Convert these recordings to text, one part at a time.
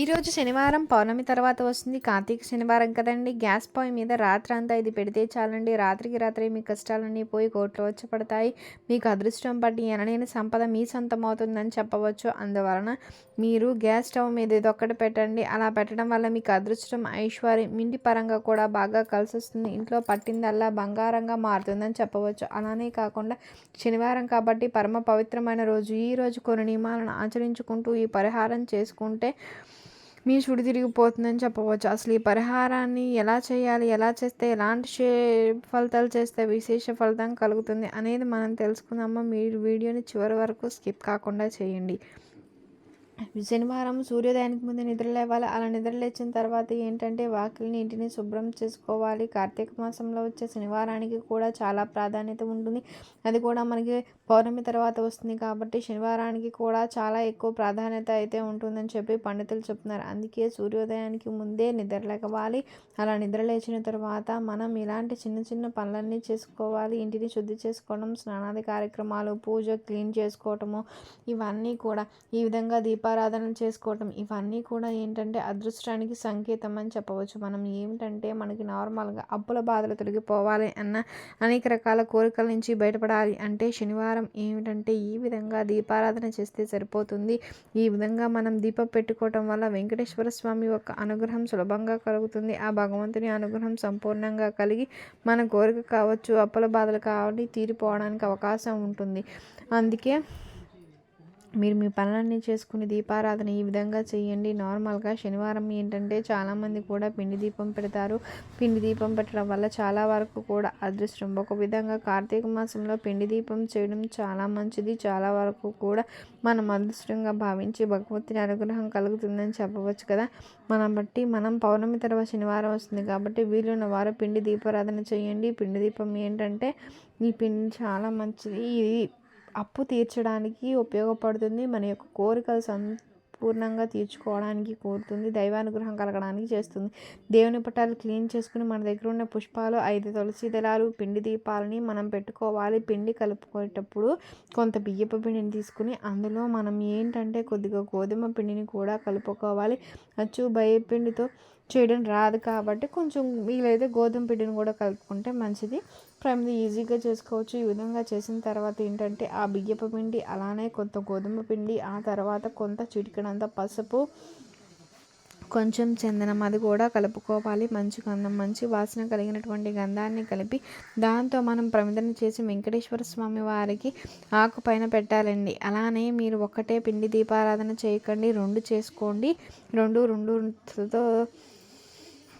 ఈరోజు శనివారం పౌర్ణమి తర్వాత వస్తుంది. కార్తీక శనివారం కదండి. గ్యాస్ పొయ్యి మీద రాత్రి అంతా ఇది పెడితే చాలండి. రాత్రికి రాత్రి మీ కష్టాలన్నీ పోయి కోట్లు వచ్చి పడతాయి. మీకు అదృష్టం పట్టి ఎనలేని సంపద మీ సొంతం అవుతుందని చెప్పవచ్చు. అందువలన మీరు గ్యాస్ స్టవ్ మీద ఇది ఒక్కటి పెట్టండి. అలా పెట్టడం వల్ల మీకు అదృష్టం ఐశ్వర్యం ఇంటి పరంగా కూడా బాగా కలిసి వస్తుంది ఇంట్లో పట్టిందల్లా బంగారంగా మారుతుందని చెప్పవచ్చు. అలానే కాకుండా శనివారం కాబట్టి పరమ పవిత్రమైన రోజు. ఈ రోజు కొన్ని నియమాలను ఆచరించుకుంటూ ఈ పరిహారం చేసుకుంటే మీ చుడి తిరిగిపోతుందని చెప్పవచ్చు. అసలు ఈ పరిహారాన్ని ఎలా చేయాలి ఎలా చేస్తే ఎలాంటి షే ఫలితాలు చేస్తే విశేష ఫలితం కలుగుతుంది అనేది మనం తెలుసుకుందామా? మీరు వీడియోని చివరి వరకు స్కిప్ కాకుండా చేయండి. శనివారం సూర్యోదయానికి ముందు నిద్ర లేవాలి. అలా నిద్ర లేచిన తర్వాత ఏంటంటే వాకిలిని ఇంటిని శుభ్రం చేసుకోవాలి. కార్తీక మాసంలో వచ్చే శనివారానికి కూడా చాలా ప్రాధాన్యత ఉంటుంది. అది కూడా మనకి పౌర్ణమి తర్వాత వస్తుంది కాబట్టి శనివారానికి కూడా చాలా ఎక్కువ ప్రాధాన్యత అయితే ఉంటుందని చెప్పి పండితులు చెప్తున్నారు. అందుకే సూర్యోదయానికి ముందే నిద్ర లేకవాలి అలా నిద్ర లేచిన తర్వాత మనం ఇలాంటి చిన్న చిన్న పనులన్నీ చేసుకోవాలి. ఇంటిని శుద్ధి చేసుకోవడం స్నానాది కార్యక్రమాలు పూజ క్లీన్ చేసుకోవటము ఇవన్నీ కూడా ఈ విధంగా దీపాలు దీపారాధన చేసుకోవటం ఇవన్నీ కూడా ఏంటంటే అదృష్టానికి సంకేతం అని చెప్పవచ్చు. మనం ఏమిటంటే మనకి నార్మల్గా అప్పుల బాధలు తొలగిపోవాలి అన్న అనేక రకాల కోరికల నుంచి బయటపడాలి అంటే శనివారం ఏమిటంటే ఈ విధంగా దీపారాధన చేస్తే సరిపోతుంది. ఈ విధంగా మనం దీపం పెట్టుకోవటం వల్ల వెంకటేశ్వర స్వామి యొక్క అనుగ్రహం సులభంగా కలుగుతుంది. ఆ భగవంతుని అనుగ్రహం సంపూర్ణంగా కలిగి మన కోరిక కావచ్చు అప్పుల బాధలు కావాలి తీరిపోవడానికి అవకాశం ఉంటుంది. అందుకే మీరు మీ పనులన్నీ చేసుకుని దీపారాధన ఈ విధంగా చేయండి. నార్మల్గా శనివారం ఏంటంటే చాలామంది కూడా పిండి దీపం పెడతారు. పిండి దీపం పెట్టడం వల్ల చాలా వరకు కూడా అదృష్టం. ఒక విధంగా కార్తీక మాసంలో పిండి దీపం చేయడం చాలా మంచిది. చాలా వరకు కూడా మనం అదృష్టంగా భావించి భగవంతుని అనుగ్రహం కలుగుతుందని చెప్పవచ్చు కదా. మనం బట్టి మనం పౌర్ణమి తర్వాత శనివారం వస్తుంది కాబట్టి వీలున్న వారు పిండి దీపారాధన చేయండి. పిండి దీపం ఏంటంటే ఈ పిండి చాలా మంచిది. ఇది అప్పు తీర్చడానికి ఉపయోగపడుతుంది. మన యొక్క కోరికలు సంపూర్ణంగా తీర్చుకోవడానికి కోరుతుంది. దైవానుగ్రహం కలగడానికి చేస్తుంది. దేవుని పట్టాలు క్లీన్ చేసుకుని మన దగ్గర ఉన్న పుష్పాలు ఐదు తులసి దళాలు పిండి దీపాలని మనం పెట్టుకోవాలి. పిండి కలుపుకునేటప్పుడు కొంత బియ్యపు పిండిని తీసుకుని అందులో మనం ఏంటంటే కొద్దిగా గోధుమ పిండిని కూడా కలుపుకోవాలి. అచ్చు పిండితో చేయడం రాదు కాబట్టి కొంచెం వీలైతే గోధుమ పిండిని కూడా కలుపుకుంటే మంచిది. ప్రమిది ఈజీగా చేసుకోవచ్చు. ఈ విధంగా చేసిన తర్వాత ఏంటంటే ఆ బియ్యపు పిండి అలానే కొంత గోధుమ పిండి ఆ తర్వాత కొంత చిటికనంత పసుపు కొంచెం చందనం అది కూడా కలుపుకోవాలి. మంచి గంధం మంచి వాసన కలిగినటువంటి గంధాన్ని కలిపి దాంతో మనం ప్రమిదన చేసి వెంకటేశ్వర స్వామి వారికి ఆకు పైన పెట్టాలండి. అలానే మీరు ఒక్కటే పిండి దీపారాధన చేయకండి. రెండు చేసుకోండి. రెండు రెండుతో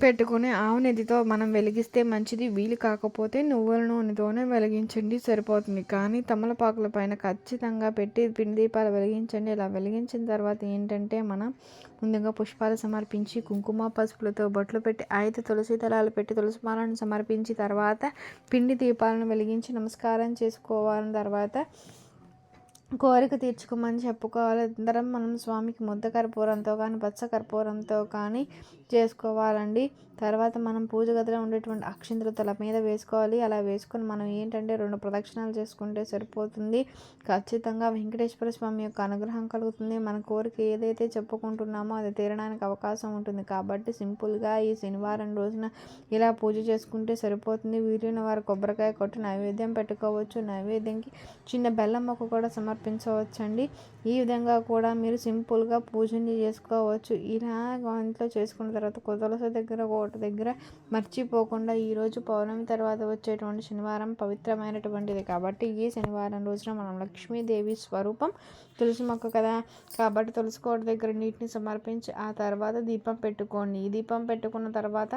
పెట్టుకుని ఆవు నెయ్యితో మనం వెలిగిస్తే మంచిది వీలు కాకపోతే నువ్వుల నూనెతోనే వెలిగించండి సరిపోతుంది. కానీ తమలపాకుల పైన ఖచ్చితంగా పెట్టి పిండి దీపాలు వెలిగించండి. ఇలా వెలిగించిన తర్వాత ఏంటంటే మనం ముందుగా పుష్పాలు సమర్పించి కుంకుమ పసుపులతో బొట్లు పెట్టి ఐదు తులసి దళాలు పెట్టి తులసి మాలను సమర్పించి తర్వాత పిండి దీపాలను వెలిగించి నమస్కారం చేసుకోవాలని తర్వాత కోరిక తీర్చుకోమని చెప్పుకోవాలి. అందరం మనం స్వామికి ముద్ద కర్పూరంతో కానీ పచ్చ కర్పూరంతో కానీ చేసుకోవాలండి. తర్వాత మనం పూజ గదిలో ఉండేటువంటి అక్షింతలు తల మీద వేసుకోవాలి. అలా వేసుకొని మనం ఏంటంటే రెండు ప్రదక్షిణాలు చేసుకుంటే సరిపోతుంది. ఖచ్చితంగా వెంకటేశ్వర స్వామి యొక్క అనుగ్రహం కలుగుతుంది. మన కోరిక ఏదైతే చెప్పుకుంటున్నామో అది తీరడానికి అవకాశం ఉంటుంది. కాబట్టి సింపుల్గా ఈ శనివారం రోజున ఇలా పూజ చేసుకుంటే సరిపోతుంది. వీలైన వారు కొబ్బరికాయ కొట్టి నైవేద్యం పెట్టుకోవచ్చు. నైవేద్యంకి చిన్న బెల్లం మొక్క కూడా సమర్పించవచ్చండి ఈ విధంగా కూడా మీరు సింపుల్గా పూజని చేసుకోవచ్చు. ఇలా ఇంట్లో చేసుకున్న తర్వాత కొదలస దగ్గర ఒకటి దగ్గర మర్చిపోకుండా ఈరోజు పౌర్ణమి తర్వాత వచ్చేటువంటి శనివారం పవిత్రమైనటువంటిది కాబట్టి ఈ శనివారం రోజున మనం లక్ష్మీదేవి స్వరూపం తులసి మొక్క కదా. కాబట్టి తులసి కోట దగ్గర నీటిని సమర్పించి ఆ తర్వాత దీపం పెట్టుకోండి. ఈ దీపం పెట్టుకున్న తర్వాత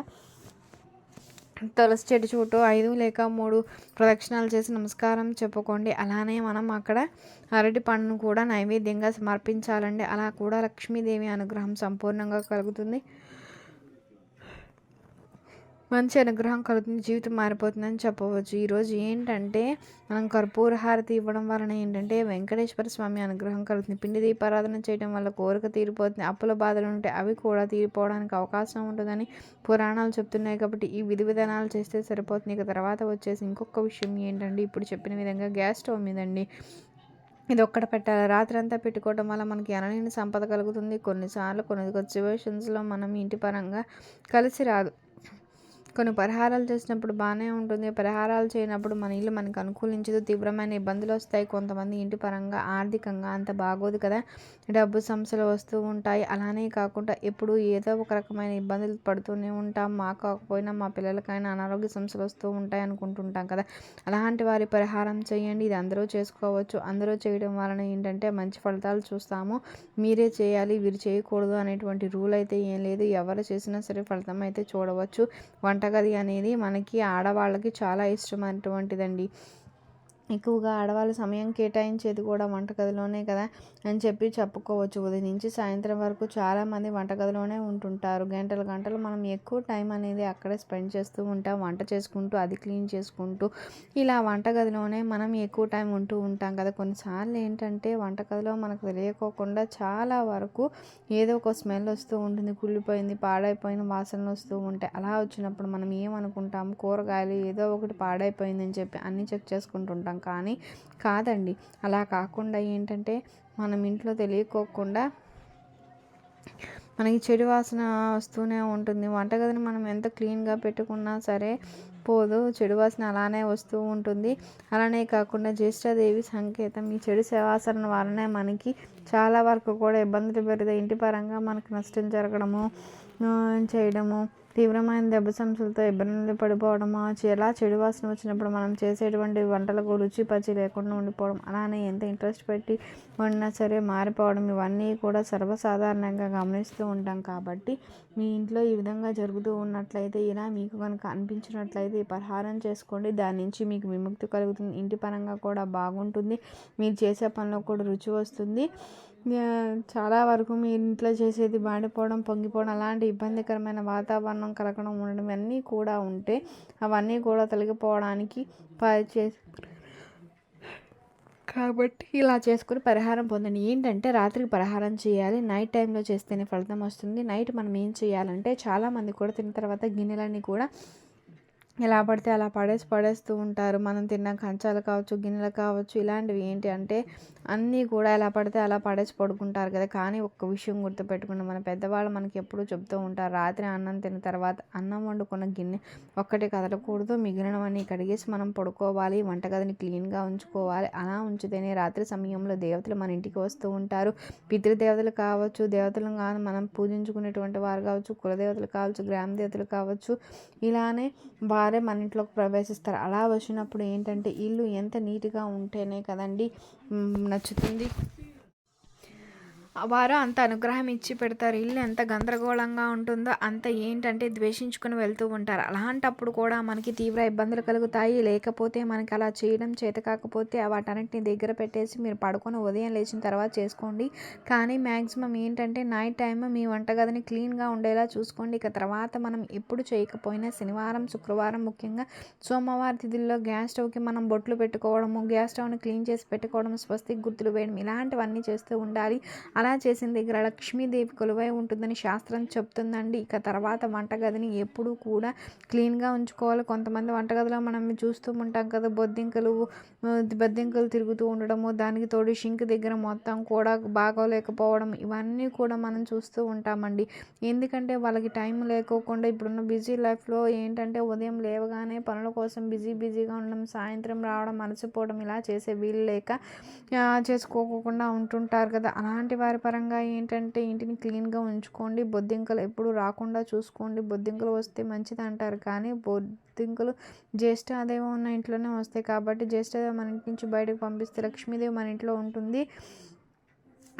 తులసి చెట్టు చుట్టూ ఐదు లేక మూడు ప్రదక్షిణాలు చేసి నమస్కారం చెప్పుకోండి. అలానే మనం అక్కడ అరటి పండును కూడా నైవేద్యంగా సమర్పించాలండి. అలా కూడా లక్ష్మీదేవి అనుగ్రహం సంపూర్ణంగా కలుగుతుంది. మంచి అనుగ్రహం కలుగుతుంది. జీవితం మారిపోతుందని చెప్పవచ్చు. ఈరోజు ఏంటంటే మనం కర్పూర హారతి ఇవ్వడం వలన ఏంటంటే వెంకటేశ్వర స్వామి అనుగ్రహం కలుగుతుంది. పిండి దీపారాధన చేయడం వల్ల కోరిక తీరిపోతుంది. అప్పుల బాధలు ఉంటే అవి కూడా తీరిపోవడానికి అవకాశం ఉంటుందని పురాణాలు చెప్తున్నాయి కాబట్టి ఈ విధి విధానాలు చేస్తే సరిపోతుంది. ఇక తర్వాత వచ్చేసి ఇంకొక విషయం ఏంటంటే ఇప్పుడు చెప్పిన విధంగా గ్యాస్ స్టవ్ మీదండి. ఇది ఒక్కడ పెట్టాలి. రాత్రి అంతా పెట్టుకోవడం వల్ల మనకి ఎనలేని సంపద కలుగుతుంది. కొన్నిసార్లు కొన్ని సిచ్యువేషన్స్లో మనం ఇంటి పరంగా కలిసి రాదు. కొన్ని పరిహారాలు చేసినప్పుడు బాగానే ఉంటుంది. పరిహారాలు చేయనప్పుడు మన ఇల్లు మనకు అనుకూలించదు. తీవ్రమైన ఇబ్బందులు వస్తాయి. కొంతమంది ఇంటి పరంగా ఆర్థికంగా అంత బాగోదు కదా. డబ్బు సమస్యలు వస్తూ ఉంటాయి. అలానే కాకుండా ఎప్పుడు ఏదో ఒక రకమైన ఇబ్బందులు పడుతూనే ఉంటాం. మా కాకపోయినా మా పిల్లలకైనా అనారోగ్య సమస్యలు వస్తూ ఉంటాయి అనుకుంటుంటాం కదా. అలాంటి వారి పరిహారం చేయండి. ఇది అందరూ చేసుకోవచ్చు. అందరూ చేయడం వలన ఏంటంటే మంచి ఫలితాలు చూస్తాము. మీరే చేయాలి. వీరు చేయకూడదు అనేటువంటి రూల్ అయితే ఏం లేదు. ఎవరు చేసినా సరే ఫలితం అయితే చూడవచ్చు. వంట వంటగది అనేది మనకి ఆడవాళ్ళకి చాలా ఇష్టమైనటువంటిదండి. ఎక్కువగా ఆడవాళ్ళు సమయం కేటాయించేది కూడా వంటగదిలోనే కదా అని చెప్పి చెప్పుకోవచ్చు. ఉదయం నుంచి సాయంత్రం వరకు చాలామంది వంటగదిలోనే ఉంటుంటారు. గంటలు గంటలు మనం ఎక్కువ టైం అనేది అక్కడే స్పెండ్ చేస్తూ ఉంటాం. వంట చేసుకుంటూ అది క్లీన్ చేసుకుంటూ ఇలా వంటగదిలోనే మనం ఎక్కువ టైం ఉంటూ ఉంటాం కదా. కొన్నిసార్లు ఏంటంటే వంటగదిలో మనకు తెలియకోకుండా చాలా వరకు ఏదో ఒక స్మెల్ వస్తూ ఉంటుంది. కుళ్ళిపోయింది పాడైపోయిన వాసనలు వస్తూ ఉంటాయి. అలా వచ్చినప్పుడు మనం ఏమనుకుంటాం కూరగాయలు ఏదో ఒకటి పాడైపోయిందని చెప్పి అన్నీ చెక్ చేసుకుంటుంటాం కానీ కాదండి. అలా కాకుండా ఏంటంటే మనం ఇంట్లో తెలియకోకుండా మనకి చెడు వాసన వస్తూనే ఉంటుంది. వంటగదిని మనం ఎంత క్లీన్గా పెట్టుకున్నా సరే పోదు. చెడు వాసన అలానే వస్తూ ఉంటుంది. అలానే కాకుండా జ్యేష్ఠాదేవి సంకేతం ఈ చెడు సేవాసన వలనే మనకి చాలా వరకు కూడా ఇబ్బందులు పెరుగుతాయి ఇంటి పరంగా మనకు నష్టం జరగడము చేయడము తీవ్రమైన దెబ్బ సమస్యలతో ఇబ్బందులు పడిపోవడం ఎలా చెడు వాసన వచ్చినప్పుడు మనం చేసేటువంటి వంటలకు రుచి పచ్చి లేకుండా ఉండిపోవడం అలానే ఎంత ఇంట్రెస్ట్ పెట్టి వండినా సరే మారిపోవడం ఇవన్నీ కూడా సర్వసాధారణంగా గమనిస్తూ ఉంటాం. కాబట్టి మీ ఇంట్లో ఈ విధంగా జరుగుతూ ఉన్నట్లయితే ఇలా మీకు కనుక అనిపించినట్లయితే ఈ పరిహారం చేసుకోండి. దాని నుంచి మీకు విముక్తి కలుగుతుంది. ఇంటి పరంగా కూడా బాగుంటుంది. మీరు చేసే పనిలో కూడా రుచి వస్తుంది. చాలా వరకు మీ ఇంట్లో చేసేది మాడిపోవడం పొంగిపోవడం అలాంటి ఇబ్బందికరమైన వాతావరణం కలగడం ఉండడం ఇవన్నీ కూడా ఉంటే అవన్నీ కూడా తొలగిపోవడానికి చే కాబట్టి ఇలా చేసుకుని పరిహారం పొందండి. ఏంటంటే రాత్రికి పరిహారం చేయాలి. నైట్ టైంలో చేస్తేనే ఫలితం వస్తుంది. నైట్ మనం ఏం చేయాలంటే చాలామంది కూడా తిన్న తర్వాత గిన్నెలన్నీ కూడా ఎలా పడితే అలా పడేసి పడేస్తూ ఉంటారు. మనం తిన్న కంచాలు కావచ్చు గిన్నెలు కావచ్చు ఇలాంటివి ఏంటి అంటే అన్నీ కూడా ఎలా పడితే అలా పడేసి పడుకుంటారు కదా. కానీ ఒక్క విషయం గుర్తుపెట్టుకుని మన పెద్దవాళ్ళు మనకి ఎప్పుడూ చెప్తూ ఉంటారు రాత్రి అన్నం తిన్న తర్వాత అన్నం వండుకున్న గిన్నె ఒక్కటి కదలకూడదు. మిగిలినవన్నీ కడిగేసి మనం పడుకోవాలి వంటగదిని క్లీన్గా ఉంచుకోవాలి. అలా ఉంచితేనే రాత్రి సమయంలో దేవతలు మన ఇంటికి వస్తూ ఉంటారు. పితృదేవతలు కావచ్చు దేవతలు కానీ మనం పూజించుకునేటువంటి వారు కావచ్చు కులదేవతలు కావచ్చు గ్రామ దేవతలు కావచ్చు ఇలానే వారు మన ఇంట్లోకి ప్రవేశిస్తారు. అలా వచ్చినప్పుడు ఏంటంటే ఇల్లు ఎంత నీట్గా ఉంటేనే కదండి నచ్చుతుంది. వారు అంత అనుగ్రహం ఇచ్చి పెడతారు. ఇల్లు ఎంత గందరగోళంగా ఉంటుందో అంత ఏంటంటే ద్వేషించుకుని వెళ్తూ ఉంటారు. అలాంటప్పుడు కూడా మనకి తీవ్ర ఇబ్బందులు కలుగుతాయి. లేకపోతే మనకి అలా చేయడం చేత కాకపోతే వాటన్నిటిని దగ్గర పెట్టేసి మీరు పడుకొని ఉదయం లేచిన తర్వాత చేసుకోండి. కానీ మ్యాక్సిమం ఏంటంటే నైట్ టైం మీ వంటగదిని క్లీన్గా ఉండేలా చూసుకోండి. ఇక తర్వాత మనం ఎప్పుడు చేయకపోయినా శనివారం శుక్రవారం ముఖ్యంగా సోమవారం తిథుల్లో గ్యాస్ స్టవ్కి మనం బొట్లు పెట్టుకోవడము గ్యాస్ స్టవ్ని క్లీన్ చేసి పెట్టుకోవడం స్వస్తిక్ గుర్తులు వేయడం ఇలాంటివన్నీ చేస్తూ ఉండాలి. అలా చేసిన దగ్గర లక్ష్మీదేవి కొలువై ఉంటుందని శాస్త్రం చెప్తుందండి. ఇక తర్వాత వంటగదిని ఎప్పుడూ కూడా క్లీన్గా ఉంచుకోవాలి. కొంతమంది వంటగదిలో మనం చూస్తూ ఉంటాం కదా బొద్దింకలు బొద్దింకలు తిరుగుతూ ఉండడము దానికి తోడు షింక్ దగ్గర మొత్తం కూడా బాగోలేకపోవడం ఇవన్నీ కూడా మనం చూస్తూ ఉంటామండి. ఎందుకంటే వాళ్ళకి టైం లేకోకుండా ఇప్పుడున్న బిజీ లైఫ్లో ఏంటంటే ఉదయం లేవగానే పనుల కోసం బిజీ బిజీగా ఉండడం సాయంత్రం రావడం మరచిపోవడం ఇలా చేసే వీలు లేక చేసుకోకుండా ఉంటుంటారు కదా. అలాంటి వారి పరంగా ఏంటంటే ఇంటిని క్లీన్గా ఉంచుకోండి. బొద్దింకలు ఎప్పుడు రాకుండా చూసుకోండి. బొద్దింకలు వస్తే మంచిది అంటారు. కానీ బొద్దింకలు జ్యేష్ఠ అదేవో ఉన్న ఇంట్లోనే వస్తాయి. కాబట్టి జ్యేష్ఠ మన ఇంటి నుంచి బయటకు పంపిస్తే లక్ష్మీదేవి మన ఇంట్లో ఉంటుంది.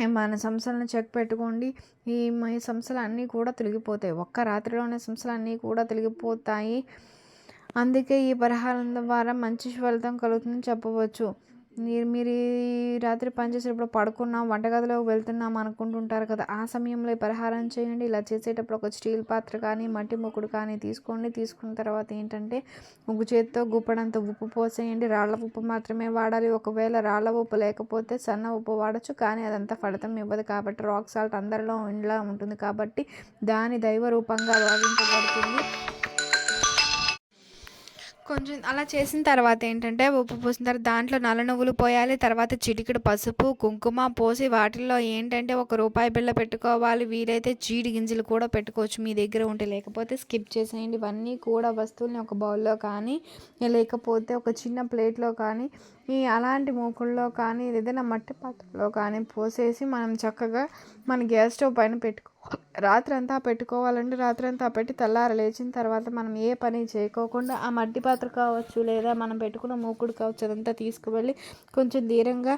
మన సంస్థలను చెక్ పెట్టుకోండి. ఈ ఈ సంస్థలు అన్నీ కూడా తొలగిపోతాయి. ఒక్క రాత్రిలోనే సంస్థలు అన్నీ కూడా తొలగిపోతాయి. అందుకే ఈ పరిహారం ద్వారా మంచి ఫలితం కలుగుతుందని చెప్పవచ్చు. మీరు మీరు రాత్రి పనిచేసేటప్పుడు పడుకున్నాం వంటగదిలోకి వెళ్తున్నాం అనుకుంటుంటారు కదా ఆ సమయంలో పరిహారం చేయండి. ఇలా చేసేటప్పుడు ఒక స్టీల్ పాత్ర కానీ మట్టి ముక్కుడు కానీ తీసుకోండి. తీసుకున్న తర్వాత ఏంటంటే ముగ్గు చేతితో గుప్పడంత ఉప్పు పోసేయండి. రాళ్ళ ఉప్పు మాత్రమే వాడాలి. ఒకవేళ రాళ్ళ ఉప్పు లేకపోతే సన్న ఉప్పు వాడచ్చు కానీ అదంతా ఫలితం ఇవ్వదు. కాబట్టి రాక్ సాల్ట్ అందరిలో ఇండ్లా ఉంటుంది కాబట్టి దాని దైవ రూపంగా భావించబడుతుంది. కొంచెం అలా చేసిన తర్వాత ఏంటంటే ఉప్పు పోసిన తర్వాత దాంట్లో నల్ల నువ్వులు పోయాలి తర్వాత చిటికెడు పసుపు కుంకుమ పోసి వాటిల్లో ఏంటంటే ఒక రూపాయి బిళ్ళ పెట్టుకోవాలి వీలైతే జీడి గింజలు కూడా పెట్టుకోవచ్చు మీ దగ్గర ఉంటే. లేకపోతే స్కిప్ చేసేయండి. ఇవన్నీ కూడా వస్తువుల్ని ఒక బౌల్లో కానీ లేకపోతే ఒక చిన్న ప్లేట్లో కానీ ఈ అలాంటి మూకుల్లో కానీ ఏదైనా మట్టి పాత్రలో కానీ పోసేసి మనం చక్కగా మన గ్యాస్ స్టవ్ పైన పెట్టుకో రాత్రంతా పెట్టుకోవాలంటే రాత్రంతా పెట్టి తెల్లారి లేచిన తర్వాత మనం ఏ పని చేయకోకుండా ఆ మట్టి పాత్ర కావచ్చు లేదా మనం పెట్టుకున్న మూకుడు కావచ్చు అదంతా తీసుకువెళ్ళి కొంచెం ధీరంగా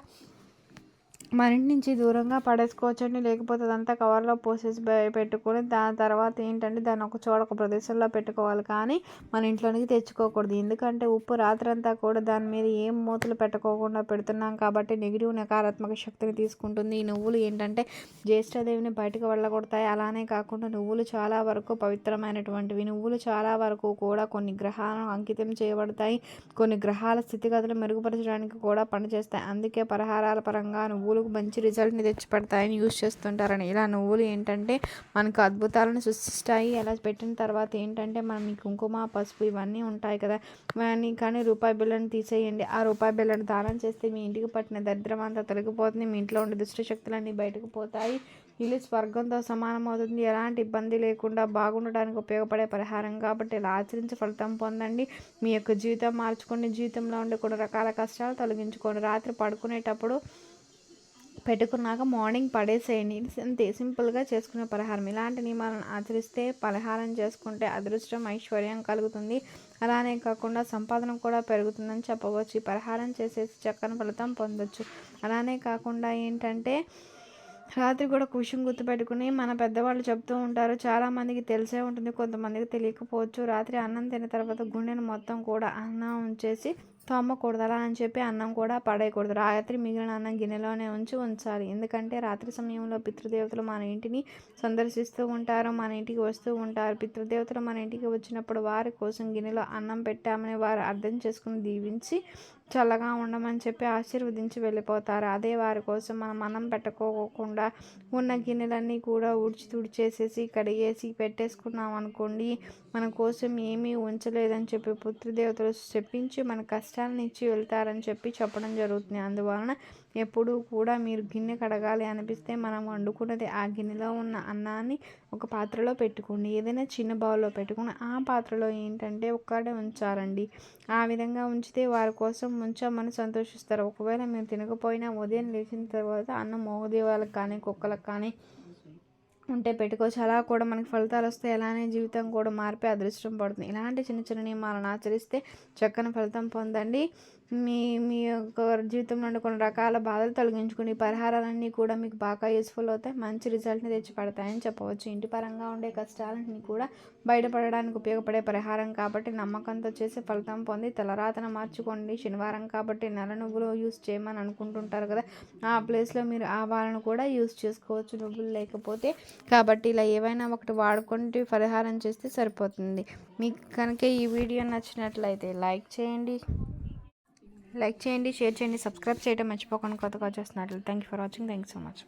మన ఇంటి నుంచి దూరంగా పడేసుకోవచ్చండి. లేకపోతే అదంతా కవర్లో పోసేసి పెట్టుకొని దాని తర్వాత ఏంటంటే దాన్ని ఒక చోట ఒక ప్రదేశంలో పెట్టుకోవాలి. కానీ మన ఇంట్లోనికి తెచ్చుకోకూడదు. ఎందుకంటే ఉప్పు రాత్రంతా కూడా దాని మీద ఏం మూతలు పెట్టుకోకుండా పెడుతున్నాం కాబట్టి నెగిటివ్ నకారాత్మక శక్తిని తీసుకుంటుంది. ఈ నువ్వులు ఏంటంటే జ్యేష్ఠదేవిని బయటకు వెళ్ళగొడతాయి. అలానే కాకుండా నువ్వులు చాలా వరకు పవిత్రమైనటువంటివి. నువ్వులు చాలా వరకు కూడా కొన్ని గ్రహాలను అంకితం చేయబడతాయి. కొన్ని గ్రహాల స్థితిగతులు మెరుగుపరచడానికి కూడా పనిచేస్తాయి. అందుకే పరిహారాల పరంగా నువ్వులు నువ్వులు మంచి రిజల్ట్ని తెచ్చిపెడతాయని యూజ్ చేస్తుంటారని. ఇలా నువ్వులు ఏంటంటే మనకు అద్భుతాలను సృష్టిస్తాయి. అలా పెట్టిన తర్వాత ఏంటంటే మనం ఈ కుంకుమ పసుపు ఇవన్నీ ఉంటాయి కదా. ఇవన్నీ కానీ రూపాయి బిళ్ళను తీసేయండి. ఆ రూపాయి బిళ్ళను దానం చేస్తే మీ ఇంటికి పట్టిన దరిద్రం అంతా తొలగిపోతుంది. మీ ఇంట్లో ఉండే దుష్ట శక్తులన్నీ బయటకు పోతాయి. ఇల్లు స్వర్గంతో సమానమవుతుంది ఎలాంటి ఇబ్బంది లేకుండా బాగుండడానికి ఉపయోగపడే పరిహారం కాబట్టి ఇలా ఆచరించి ఫలితం పొందండి. మీ యొక్క జీవితం మార్చుకోండి. జీవితంలో ఉండే కొన్ని రకాల కష్టాలు తొలగించుకోండి. రాత్రి పడుకునేటప్పుడు పెట్టుకున్నాక మార్నింగ్ పడేసేయండి. అంతే సింపుల్గా చేసుకునే పరిహారం. ఇలాంటి నియమాలను ఆచరిస్తే పరిహారం చేసుకుంటే అదృష్టం ఐశ్వర్యం కలుగుతుంది. అలానే కాకుండా సంపాదన కూడా పెరుగుతుందని చెప్పవచ్చు. ఈ పరిహారం చేసేసి చక్కని ఫలితం పొందొచ్చు. అలానే కాకుండా ఏంటంటే రాత్రి కూడా కుషం గుర్తుపెట్టుకుని మన పెద్దవాళ్ళు చెప్తూ ఉంటారు. చాలామందికి తెలిసే ఉంటుంది కొంతమందికి తెలియకపోవచ్చు. రాత్రి అన్నం తిన్న తర్వాత గుండెను మొత్తం కూడా అన్నం ఉంచేసి తోమకూడదు అని చెప్పి అన్నం కూడా పడేయకూడదు. రాత్రి మిగిలిన అన్నం గిన్నెలోనే ఉంచి ఉంచాలి. ఎందుకంటే రాత్రి సమయంలో పితృదేవతలు మన ఇంటిని సందర్శిస్తూ ఉంటారు మన ఇంటికి వస్తూ ఉంటారు. పితృదేవతలు మన ఇంటికి వచ్చినప్పుడు వారి కోసం గిన్నెలో అన్నం పెట్టామని వారు అర్థం చేసుకుని దీవించి చల్లగా ఉండమని చెప్పి ఆశీర్వదించి వెళ్ళిపోతారు. అదే వారి కోసం మనం అన్నం పెట్టుకోకుండా ఉన్న గిన్నెలన్నీ కూడా ఉడిచి తుడిచేసేసి కడిగేసి పెట్టేసుకున్నాం అనుకోండి మన కోసం ఏమీ ఉంచలేదని చెప్పి పుత్రదేవతలు చెప్పించి మన కష్టాలను ఇచ్చి వెళ్తారని చెప్పి చెప్పడం జరుగుతుంది. అందువలన ఎప్పుడూ కూడా మీరు గిన్నె కడగాలి అనిపిస్తే మనం వండుకున్నది ఆ గిన్నెలో ఉన్న అన్నాన్ని ఒక పాత్రలో పెట్టుకోండి. ఏదైనా చిన్న బౌల్లో పెట్టుకుని ఆ పాత్రలో ఏంటంటే ఒక్కడే ఉంచారండి. ఆ విధంగా ఉంచితే వారి కోసం ఉంచామని సంతోషిస్తారు. ఒకవేళ మీరు తినకపోయినా ఉదయం లేచిన తర్వాత అన్నం మోగదేవాలకు కానీ కుక్కలకు కానీ ఉంటే పెట్టుకోవచ్చు. అలా కూడా మనకి ఫలితాలు వస్తాయి. అలానే జీవితం కూడా మారిపోయి అదృష్టం పడుతుంది. ఇలాంటి చిన్న చిన్న నియమాలను ఆచరిస్తే చక్కని ఫలితం పొందండి. మీ మీ యొక్క జీవితంలో ఉండే కొన్ని రకాల బాధలు తొలగించుకుని పరిహారాలన్నీ కూడా మీకు బాగా యూస్ఫుల్ అవుతాయి. మంచి రిజల్ట్ని తెచ్చిపెడతాయని చెప్పవచ్చు. ఇంటి పరంగా ఉండే కష్టాలన్నీ కూడా బయటపడడానికి ఉపయోగపడే పరిహారం కాబట్టి నమ్మకంతో చేసే ఫలితం పొంది తలరాతన మార్చుకోండి. శనివారం కాబట్టి నెల నువ్వులు యూస్ చేయమని అనుకుంటుంటారు కదా. ఆ ప్లేస్లో మీరు ఆవాలను కూడా యూస్ చేసుకోవచ్చు. నువ్వులు లేకపోతే కాబట్టి ఇలా ఏవైనా ఒకటి వాడుకుంటే పరిహారం చేస్తే సరిపోతుంది. మీకు కనుక ఈ వీడియో నచ్చినట్లయితే లైక్ చేయండి. లైక్ చేయండి షేర్ చేయండి సబ్స్క్రైబ్ చేయడం మర్చిపోకుండా కొత్తగా వచ్చేస్తున్నట్లు thank you for watching thank you so much